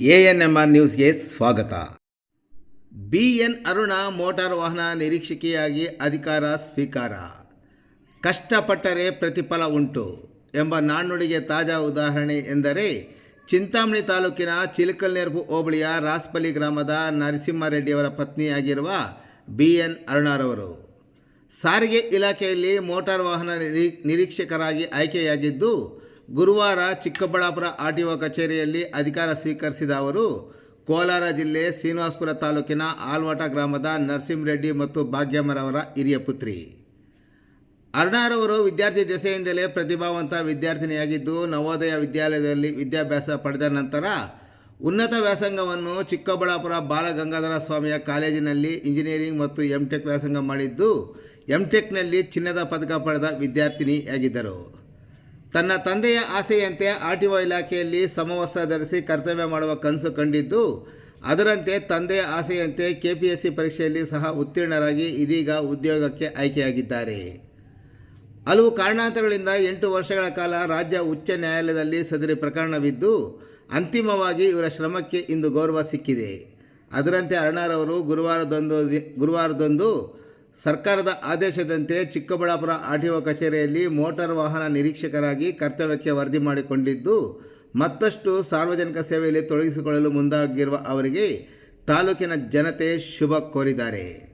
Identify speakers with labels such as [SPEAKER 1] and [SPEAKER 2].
[SPEAKER 1] A N M ನ್ಯೂಸ್ಗೆ ಸ್ವಾಗತ. B N Aruna motor ವಾಹನ ನಿರೀಕ್ಷಕಿಯಾಗಿ ಅಧಿಕಾರ ಸ್ವೀಕಾರ. ಕಷ್ಟಪಟ್ಟರೆ ಪ್ರತಿಫಲ ಉಂಟು ಎಂಬ ನಾಣ್ಣುಡಿಗೆ ತಾಜಾ ಉದಾಹರಣೆ ಎಂದರೆ ಚಿಂತಾಮಣಿ ತಾಲೂಕಿನ ಚಿಲಕಲ್ನೆರಪು ಹೋಬಳಿಯ ರಾಸ್ಪಲ್ಲಿ ಗ್ರಾಮದ ನರಸಿಂಹಾರೆಡ್ಡಿಯವರ ಪತ್ನಿಯಾಗಿರುವ ಬಿ ಎನ್ ಅರುಣರವರು. ಸಾರಿಗೆ ಇಲಾಖೆಯಲ್ಲಿ ಮೋಟಾರ್ ವಾಹನ ನಿರೀಕ್ಷಕರಾಗಿ ಆಯ್ಕೆಯಾಗಿದ್ದು ಗುರುವಾರ ಚಿಕ್ಕಬಳ್ಳಾಪುರ ಆರ್ ಟಿ ಒ ಕಚೇರಿಯಲ್ಲಿ ಅಧಿಕಾರ ಸ್ವೀಕರಿಸಿದ ಅವರು, ಕೋಲಾರ ಜಿಲ್ಲೆ ಶ್ರೀನಿವಾಸಪುರ ತಾಲೂಕಿನ ಆಲ್ವಾಟ ಗ್ರಾಮದ ನರಸಿಂಹರೆಡ್ಡಿ ಮತ್ತು ಭಾಗ್ಯಮ್ಮರವರ ಹಿರಿಯ ಪುತ್ರಿ. ಅರ್ಣಾರವರು ವಿದ್ಯಾರ್ಥಿ ದೆಸೆಯಿಂದಲೇ ಪ್ರತಿಭಾವಂತ ವಿದ್ಯಾರ್ಥಿನಿಯಾಗಿದ್ದು, ನವೋದಯ ವಿದ್ಯಾಲಯದಲ್ಲಿ ವಿದ್ಯಾಭ್ಯಾಸ ಪಡೆದ ನಂತರ ಉನ್ನತ ವ್ಯಾಸಂಗವನ್ನು ಚಿಕ್ಕಬಳ್ಳಾಪುರ ಬಾಲಗಂಗಾಧರ ಸ್ವಾಮಿಯ ಕಾಲೇಜಿನಲ್ಲಿ ಇಂಜಿನಿಯರಿಂಗ್ ಮತ್ತು ಎಂಟೆಕ್ ವ್ಯಾಸಂಗ ಮಾಡಿದ್ದು ಎಂಟೆಕ್ನಲ್ಲಿ ಚಿನ್ನದ ಪದಕ ಪಡೆದ ವಿದ್ಯಾರ್ಥಿನಿಯಾಗಿದ್ದರು. ತನ್ನ ತಂದೆಯ ಆಸೆಯಂತೆ ಆರ್ ಟಿ ಒ ಇಲಾಖೆಯಲ್ಲಿ ಸಮವಸ್ತ್ರ ಧರಿಸಿ ಕರ್ತವ್ಯ ಮಾಡುವ ಕನಸು ಕಂಡಿದ್ದು, ಅದರಂತೆ ತಂದೆಯ ಆಸೆಯಂತೆ ಕೆ ಪಿ ಎಸ್ ಸಿ ಪರೀಕ್ಷೆಯಲ್ಲಿ ಸಹ ಉತ್ತೀರ್ಣರಾಗಿ ಇದೀಗ ಉದ್ಯೋಗಕ್ಕೆ ಆಯ್ಕೆಯಾಗಿದ್ದಾರೆ. ಹಲವು ಕಾರಣಾಂತರಗಳಿಂದ ಎಂಟು ವರ್ಷಗಳ ಕಾಲ ರಾಜ್ಯ ಉಚ್ಚ ನ್ಯಾಯಾಲಯದಲ್ಲಿ ಸದರಿ ಪ್ರಕರಣವಿದ್ದು, ಅಂತಿಮವಾಗಿ ಇವರ ಶ್ರಮಕ್ಕೆ ಇಂದು ಗೌರವ ಸಿಕ್ಕಿದೆ. ಅದರಂತೆ ಅರ್ಣಾರವರು ಗುರುವಾರದೊಂದು ಗುರುವಾರದೊಂದು ಸರ್ಕಾರದ ಆದೇಶದಂತೆ ಚಿಕ್ಕಬಳ್ಳಾಪುರ ಆರ್ ಟಿ ಒ ಕಚೇರಿಯಲ್ಲಿ ಮೋಟಾರ್ ವಾಹನ ನಿರೀಕ್ಷಕರಾಗಿ ಕರ್ತವ್ಯಕ್ಕೆ ವರದಿ ಮಾಡಿಕೊಂಡಿದ್ದು, ಮತ್ತಷ್ಟು ಸಾರ್ವಜನಿಕ ಸೇವೆಯಲ್ಲಿ ತೊಡಗಿಸಿಕೊಳ್ಳಲು ಮುಂದಾಗಿರುವ ಅವರಿಗೆ ತಾಲೂಕಿನ ಜನತೆ ಶುಭ ಕೋರಿದ್ದಾರೆ.